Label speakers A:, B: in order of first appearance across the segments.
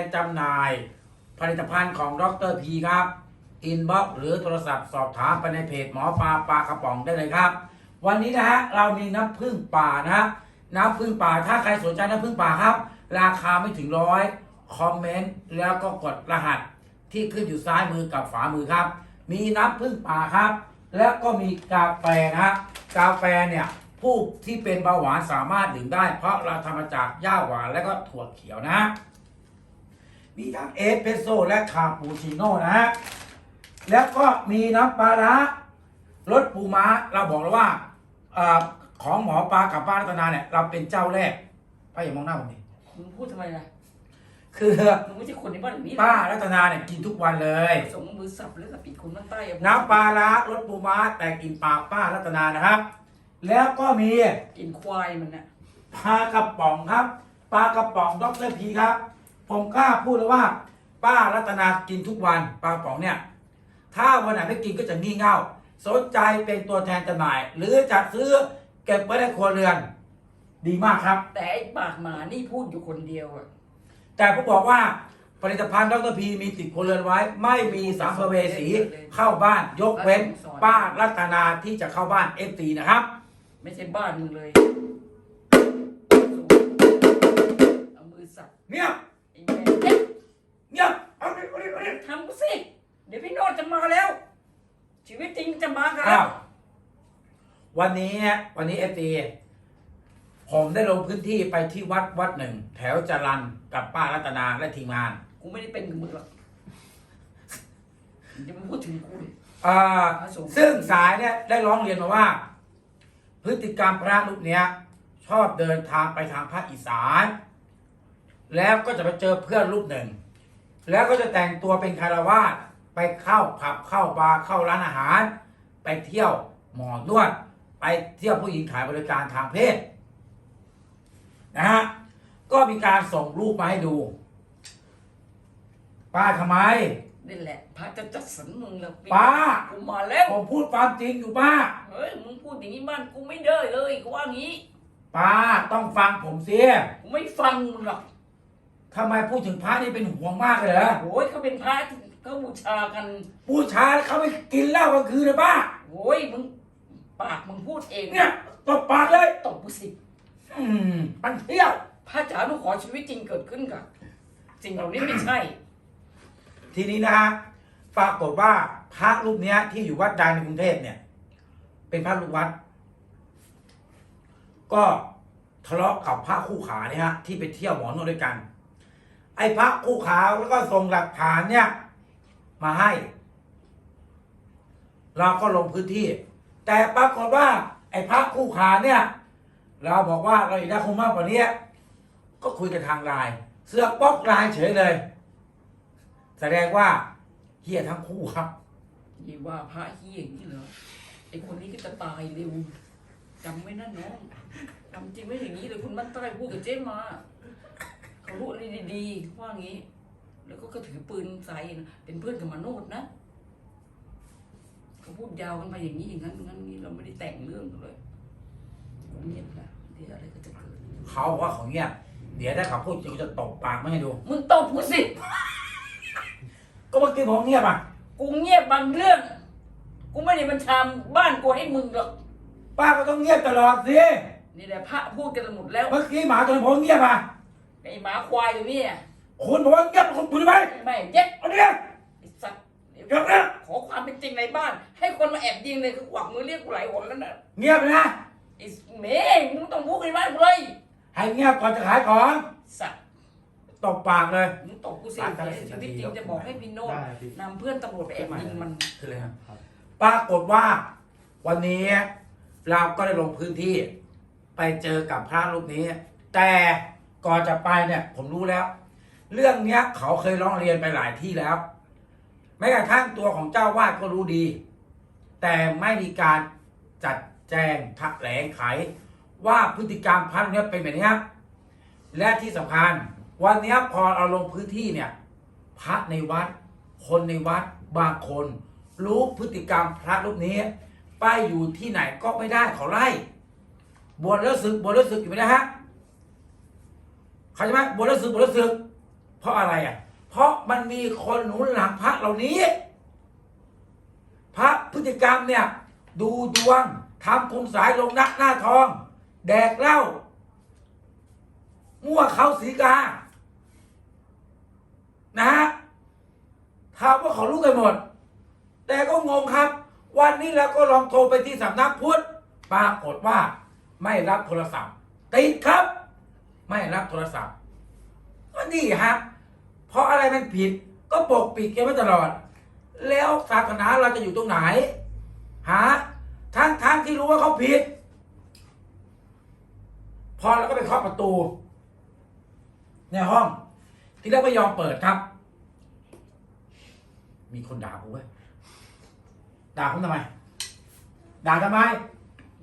A: นจำหน่าย ผลิตภัณฑ์ของดรพีครับ อินบ็อกหรือโทรศัพท์สอบถามไปในเพจหมอปลาปลากระป๋องได้เลยครับ วันนี้นะฮะเรามีน้ำผึ้งป่านะ น้ำผึ้งป่าถ้าใครสนใจน้ำผึ้งป่าครับ ราคาไม่ถึงร้อยคอมเมนต์แล้วก็กดรหัสที่ขึ้นอยู่ซ้ายมือกับฝามือครับ มีน้ำผึ้งป่าครับ แล้วก็มีกาแฟนะฮะกาแฟเนี่ยผู้ที่เป็นเบาหวานสามารถดื่มได้ เพราะเราทำมาจากหญ้าหวานและก็ถั่วเขียวนะ มีทั้งเอสเปรสโซ่และคาปูชิโน่นะฮะ แล้วก็มีน้ำปลาร้ารสปูม้า เราบอกแล้วว่าเออของหมอปลากับป้ารัตนาเนี่ย เราเป็นเจ้าแรกป้าอย่ามองหน้าผมดิ
B: มึงพูดทำไมล่ะ
A: คือ
B: มึงไม่ใช่คนในบ้านหลังนี้
A: ป้ารัตนาเนี่ยกินทุกวันเลย
B: ส่งมือสับแล้วกับปิดคนบ้านใต้อะ
A: น้ำปลาร้ารสปูม้าแต่กลินปากป้ารัตนานะครับ แล้วก็มี
B: กินควายมันน่ะ
A: ปลากระป๋องครับปลากระป๋องดรพีครับ ผมกล้าพูดเลยว่า ป้ารัตนากินทุกวันปลากระป๋องเนี่ย ถ้าวันไหนไม่กินก็จะงี่เง่า สนใจเป็นตัวแทนจำหน่าย หรือจะซื้อเก็บไว้ในครัวเรือน ดีมากครับ
B: แต่ไอ้ปากหมานี่พูดอยู่คนเดียวอะ
A: แต่ผมบอกว่าผลิตภัณฑ์ดรพีมีติดครัวเรือนไว้ ไม่มีสามภเวสีเข้าบ้าน ยกเว้น ป้ารัตนาที่จะเข้าบ้านเอฟตีนะครับ
B: ไม่ใช่บ้านมึงเลยเอามือสับ
A: เงียบ
B: ไอ้แม่ เอ๊ะ
A: เงียบเอาดิเอาดิเอาดิ
B: ทำกูสิ เดี๋ยวพี่โนดจะมาแล้ว ชีวิตจริงจะมากัน
A: อ้า
B: แล้ว
A: ววันนี้วันนี้เอฟตีผมได้ลงพื้นที่ไปที่วัดวัดหนึ่ง แถวจรันกับป้ารัตนาและทีมงาน
B: กูไม่ได้เป็นกับมึงหรอกอย่ามาพูดถึงกูเลย
A: อ่า
B: พระสงฆ์
A: ซึ่งสายเนี่ยได้ร้องเรียนมาว่า พฤติกรรมพระรูปเนี้ย ชอบเดินทางไปทางภาคอีสาน แล้วก็จะไปเจอเพื่อนรูปหนึ่ง แล้วก็จะแต่งตัวเป็นคารวาสไปเข้าผับเข้าบาร์เข้าร้านอาหาร ไปเที่ยวหมอนวด ไปเที่ยวผู้หญิงขายบริการทางเพศนะฮะก็มีการส่งรูปมาให้ดู ป้าทำไม
B: นี่แหละพระจะจัดสรรมึงแล้ว
A: ป้า
B: กูมาแล้ว
A: ผมพูดความจริงอยู่ป้า
B: เฮ้ย มึงพูดอย่างนี้บ้านกูไม่ได้เลยกูว่างี้
A: ป้าต้องฟังผมสิ
B: กูไม่ฟังมึงหรอก
A: ทำไมพูดถึงพระนี่เป็นห่วงมากเลยเหรอ
B: โอ้ยเขาเป็นพระที่เขาบูชากัน
A: บูชาเขาไม่กินเหล้ากลางคืนเลยป้า
B: โอ้ยมึงปากมึงพูดเอง
A: เนี่ยตบปากเลย
B: ตบกูสิ
A: อืมมันเที่ยว
B: พระจ๋าหนูขอชีวิตจริงเกิดขึ้นกับสิ่งเหล่านี้ไม่ใช่
A: ทีนี้นะฮะปรากฏว่าพระรูปเนี้ย ที่อยู่วัดดังในกรุงเทพเนี่ย เป็นพระลูกวัด ก็ทะเลาะกับพระคู่ขาเนี่ยฮะที่ไปเที่ยวหมอนวดด้วยกัน ไอ้พระคู่ขาแล้วก็ส่งหลักฐานเนี่ย มาให้ เราก็ลงพื้นที่ แต่ปรากฏว่า ไอ้พระคู่ขาเนี่ย เราบอกว่าเราอยากได้คงมากกว่านี้ก็คุยกันทางไลน์เสือกบล็อกไลน์เฉยเลย แสดงว่าเฮียทั้งคู่ครับ
B: ยี่ว่าพระเฮียอย่างนี้เหรอไอคนนี้ก็จะตายเร็วจำไว้นะน้องทำจริงไม่อย่างนี้เลยคุณบ้านใต้พูดกับเจ๊มา เขารู้อะไรดีๆว่างี้ แล้วก็ก็ถือปืนใส่นะเป็นเพื่อนกับมาโนดนะเขาพูดยาวกันไปอย่างนี้อย่างนั้นอย่างนั้นอย่างนี้เราไม่ได้แต่งเรื่องเลยเงียบนะเดี๋ยวอะไรก็จะเกิด
A: เขาบอกว่าเขาเงียบเดี๋ยวถ้าเขาพูดจริงจะตบปากไม่ให้ดู
B: มึงตบกูสิ
A: ก็เมื่อกี้ผมเงียบอะ
B: กูเงียบบางเรื่อง กูไม่ได้บัญชาบ้านกูให้มึงหรอก
A: ป้าก็ต้องเงียบตลอดสิ
B: นี่แหละพระพูดกันหมดแล้ว
A: เมื่อกี้หมาตัวนี้ผมเงียบอะ
B: ไอ้หมาควายอยู่นี่อะ
A: คุณบอกว่าเงียบคุณคุณทำไม
B: ไม่เย็ด
A: เอาเนี่ย
B: ไอ้สัตว์เดี๋ยว
A: เงียบนะ
B: ขอความเป็นจริงในบ้าน ให้คนมาแอบยิงเลยก็กวักมือเรียกกูหลายหนแล้วนะ
A: เงียบนะ
B: ไอ้เมย์มึงต้องพูดในบ้านกูเลย
A: ให้เงียบก่อนจะขายของ
B: สัตว์
A: ตบปากเลย
B: มึงตบกูสิ
A: อะได้
B: เดี๋ยวชีวิตจริงจะบอกให้พี่โน้ต
C: ได้พี่
B: นำเพื่อนตำรวจไปแอบยิงมัน
A: คืออะไรครับ ปรากฏว่า วันนี้เราก็ได้ลงพื้นที่ ไปเจอกับพระรูปนี้ แต่ ก่อนจะไปเนี่ยผมรู้แล้ว เรื่องเนี้ยเขาเคยร้องเรียนไปหลายที่แล้วแม้กระทั่งตัวของเจ้าวาดก็รู้ดี แต่ไม่มีการจัดแจงแถลงไข ว่าพฤติกรรมพระรูปเนี้ยเป็นแบบนี้และที่สำคัญวันนี้พอเราลงพื้นที่เนี่ย พระในวัด คนในวัดบางคน รู้พฤติกรรมพระรูปนี้ ไปอยู่ที่ไหนก็ไม่ได้เขาไล่บวชแล้วศึกบวชแล้วศึกอยู่ไหมนะฮะ เข้าใจไหมบวชแล้วศึกบวชแล้วศึก เพราะอะไรอะ เพราะมันมีคนหนุนหลังพระเหล่านี้ พระพฤติกรรมเนี่ย ดูดวงทำคุณสายลงน้าหน้าทอง แดกเหล้ามั่วเขาสีกา นะฮะถามว่าเขารู้กันหมด แต่ก็งงครับ วันนี้เราก็ลองโทรไปที่สำนักพุทธปรากฏว่าไม่รับโทรศัพท์ติดครับ ไม่รับโทรศัพท์ ก็นี่ฮะเพราะอะไรมันผิด ก็ปกปิดกันมาตลอด แล้วศาสนาเราจะอยู่ตรงไหนหาทั้งทั้งที่รู้ว่าเขาผิด พอเราก็ไปเคาะประตู ในห้อง ที่แรกไม่ยอมเปิดครับ มีคนด่าผมเว้ด่าผมทำไม ด่าทำไม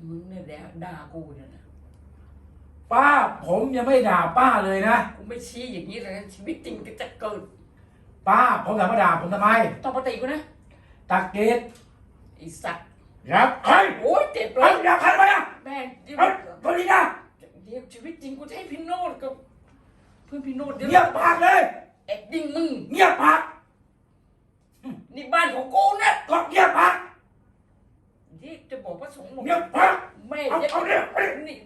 B: มึงเนี่ยแดกด่ากูเนี่ยนะ
A: ป้าผมยังไม่ด่าป้าเลยนะ
B: กูไม่ชี้อย่างนี้เลยนะชีวิตจริงก็จะเกิด
A: ป้าผมถามมาด่าผมทำไม
B: ต้องปฏิกูนะ
A: ตะเกียบ
B: ไอ้สัตว์
A: ครับใคร
B: โอ้ยเจ็บเล
A: เฮ้ย
B: ย
A: ด่าใครไปอะ
B: แม่งเดี๋ยว
A: เฮ้ยคนนี้นะ
B: เดี๋ยวชีวิตจริงกูจะให้พี่โนดกับเพื่อนพี่โนดเดี๋ยว
A: เงียบปากเลย
B: เอ็ดดิ้งมึง
A: เงียบปาก
B: นี่บ้านของกูนะ
A: ก็เงียบปาก
B: ที่จะบอกพระสงฆ์บอก
A: เงียบปาก
B: แม่
A: เอา
B: จะ
A: เอาเนี่ยเอาเนี่ย
B: นี่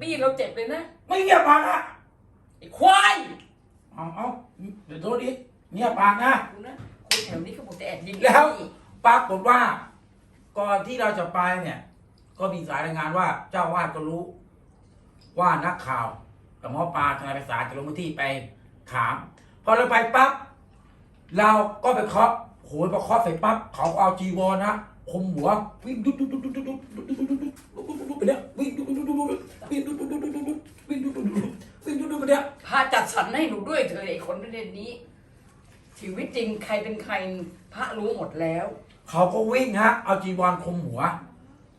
B: บี้เราเจ็บเลยนะ
A: ไม่เงียบปากอะ
B: ไอ้ควาย
A: เอาเอาเดี๋ยวโทษอีกเงียบปากนะ
B: กูนะคนแถวนี้เขาบอกจะแอบยิง
A: แล้ว
B: นี่
A: ปรากฏว่า ก่อนที่เราจะไปเนี่ย ก็มีสายรายงานว่า เจ้าวาดก็รู้ ว่านักข่าวกับหมอปลาทนายภาษาจะลงพื้นที่ไปถาม พอเราไปปั๊บเราก็ไปเคาะโหยพอเคาะเสร็จปั๊บเขาก็เอาจีวรนะคลุมหัววิ่งดุดดุดดุดดุดดุดดุดดุดดุดดุดดุดดุดดุด นี้
B: ชีวิตจริงใครเป็นใครพระรู้หมดแล้ว
A: เขาก็วิ่งฮะเอาจีวรคลุมหัว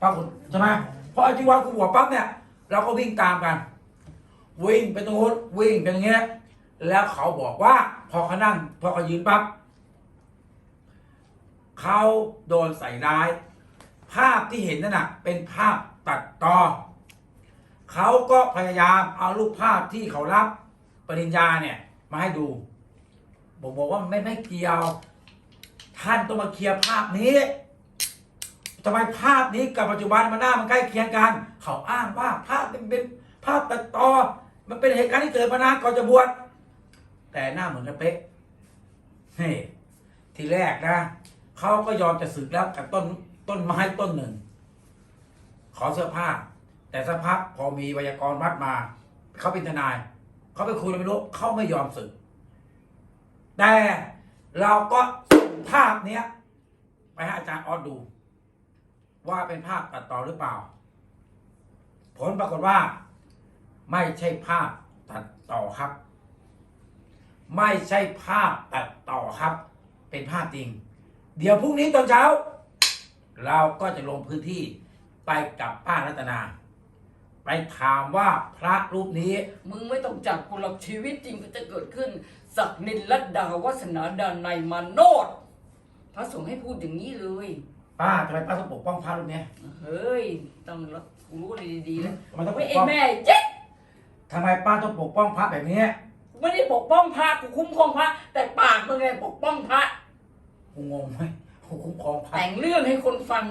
A: ปรากฏใช่ไหมพอเอาจีวรคลุมหัวปั๊บเนี่ย เราก็วิ่งตามกัน วิ่งไปตรงนู้นวิ่งไปตรงเงี้ย แล้วเขาบอกว่า พอเขานั่ง พอเขายืนปั๊บเขาโดนใส่ร้าย ภาพที่เห็นนั่นน่ะ เป็นภาพตัดต่อเขาก็พยายามเอารูปภาพที่เขารับปริญญาเนี่ย มาให้ดู ผมบอกว่าไม่ไม่เกี่ยว ท่านต้องมาเคลียร์ภาพนี้ทำไมภาพนี้กับปัจจุบันมันหน้ามันใกล้เคียงกัน เขาอ้างว่าภาพเป็นเป็นภาพตัดต่อ มันเป็นเหตุการณ์ที่เกิดมานานก่อนจะบวชแต่หน้าเหมือนกันเป๊ะเฮ้ยทีแรกนะเขาก็ยอมจะสึกแล้วกับต้นต้นไม้ต้นหนึ่ง ขอเสื้อผ้า แต่สักพักพอมีวยากรณ์วัดมา เขาเป็นทนาย เขาไปคุยไรไม่รู้เขาไม่ยอมสึก แต่เราก็ส่งภาพเนี้ย ไปให้อาจารย์ออสดู ว่าเป็นภาพตัดต่อหรือเปล่า ผลปรากฏว่า ไม่ใช่ภาพตัดต่อครับ ไม่ใช่ภาพตัดต่อครับ เป็นภาพจริง เดี๋ยวพรุ่งนี้ตอนเช้า เราก็จะลงพื้นที่ไปกับป้ารัตนา ไปถามว่าพระรูปนี้
B: มึงไม่ต้องจับกูหรอกชีวิตจริงก็จะเกิดขึ้นศักนินลัดดาวัฒนาดานในยมาโนดพระสงฆ์ให้พูดอย่างนี้เลย
A: ป้าทำไมป้าต้องปกป้องพระรูปนี้
B: เฮ้ย ต้องรับกูรู้อะไรดีๆแล้ว
A: ทำไมต้องป
B: ไม่
A: ก
B: ไอ้
A: ป้อง
B: แม่เจ๊ก
A: ทำไมป้าต้องปกป้องพระแบบนี้
B: กูไม่ได้ปกป้องพระกูคุ้มครองพระ แต่ปากมึงไงปกป้องพระ
A: กูงงไหมกูคุ้มครองพระ
B: แต่งเรื่องให้คนฟัง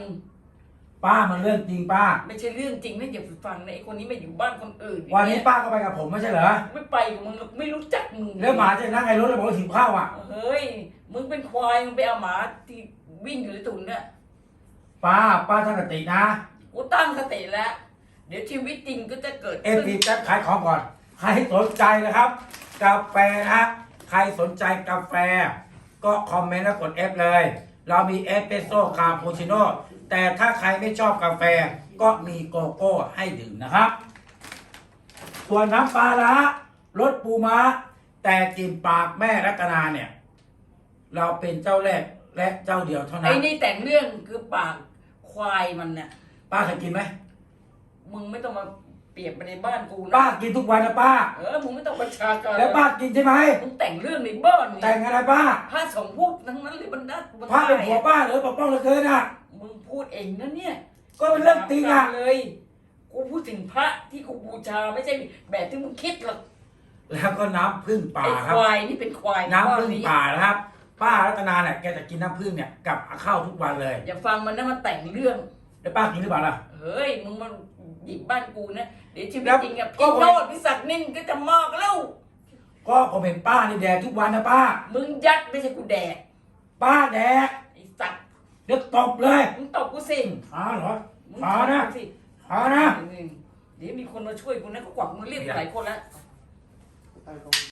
A: ป้ามันเรื่องจริงป้า
B: ไม่ใช่เรื่องจริงนะอย่าไปฟังนะไอ้คนนี้ไม่อยู่บ้านคนอื่น
A: วันนี้
B: เย
A: ป้าก็ไปกับผมไม่ใช่เหรอ
B: ไม่ไปกับมึงหรอกไม่รู้จักมึง
A: แล้วหมาจะนั่งไงรถแล้วบอกว่าหิวข้าวอะ
B: เฮ้ย มึงเป็นควายมึงไปเอาหมาที่วิ่งอยู่ในตุนเนี่ย
A: ป้าป้าตั้งสตินะ
B: กูตั้งสติแล้ว เดี๋ยวชีวิตจริงก็จะเกิด
A: เอฟ
B: ขึ้น
A: ซีจะขายของก่อน ใครสนใจนะครับ กาแฟนะฮะใครสนใจกาแฟ ก็คอมเมนต์แล้วกด F เลย เรามีเอสเปรสโซ่คาปูชิโน่ แต่ถ้าใครไม่ชอบกาแฟก็มีโกโก้ให้ดื่มนะครับ ส่วนน้ำปลาละรสปูม้า แต่กลินปากแม่รัตนาเนี่ย เราเป็นเจ้าแรกและเจ้าเดียวเท่านั้
B: ไอ้
A: น
B: นี่แต่งเรื่องคือปากควายมันเนี่ย
A: ป้าเคยกินไหม
B: มึงไม่ต้องมาเปรียบไปในบ้านกูนะ
A: ป้ากินทุกวันนะป้า
B: เออมึงไม่ต้องประชาการ
A: แล้วป้ากินใช่ไหม
B: มึงแต่งเรื่องในบ้าน
A: แต่
B: นี่
A: งอะไรป้า
B: พระสงฆ์พูดทั้งนั้นเลยบรรดาบรร
A: พระ
B: ดา
A: เป็นผัวป้าเหรือปกป้องเหลือเกินอะ
B: มึงพูดเองนะเนี่ย
A: ก็เป็นเรื่องจริงอะ
B: เลย กูพูดถึงพระที่กูบูชาไม่ใช่แบบที่มึงคิดหรอก
A: แล้วก็น้ำผึ้งป่า
B: ไอ้
A: ครับ
B: ควายนี่เป็นควาย
A: น้ำผึ้ง
B: ว่านี้
A: ป่านะครับ ป้ารัตนาเนี่ยแกจะกินน้ำผึ้งเนี่ยกับข้าวทุกวันเลย
B: อย่าฟังมันนะมันแต่งเรื่อง
A: แล้วป้ากินหรือเปล่าล่ะ
B: เฮ้ยมึงมา หยิบบ้านกูนะ เดี๋ยวชีวิต
A: แล้ว
B: จริงอะ
A: ก็
B: พี่
A: ผม
B: โนดพี่ศักดิ์นิ่งก็จะมอกแล้ว
A: ก็ผมเห็นป้านี่แดกทุกวันนะป้า
B: มึงยัดไม่ใช่กูแดก
A: ป้าแดก
B: ไอ้สัตว์
A: เดี๋ยวตบเลย
B: มึงตบกูสิ
A: ขาเหรอ
B: มึง
A: ขา
B: ตบ
A: นะ
B: กูสิ
A: ขานะ
B: เดี๋ยวมีคนมาช่วยกูนะก็กวักมือเรียกหลายคนแล้ว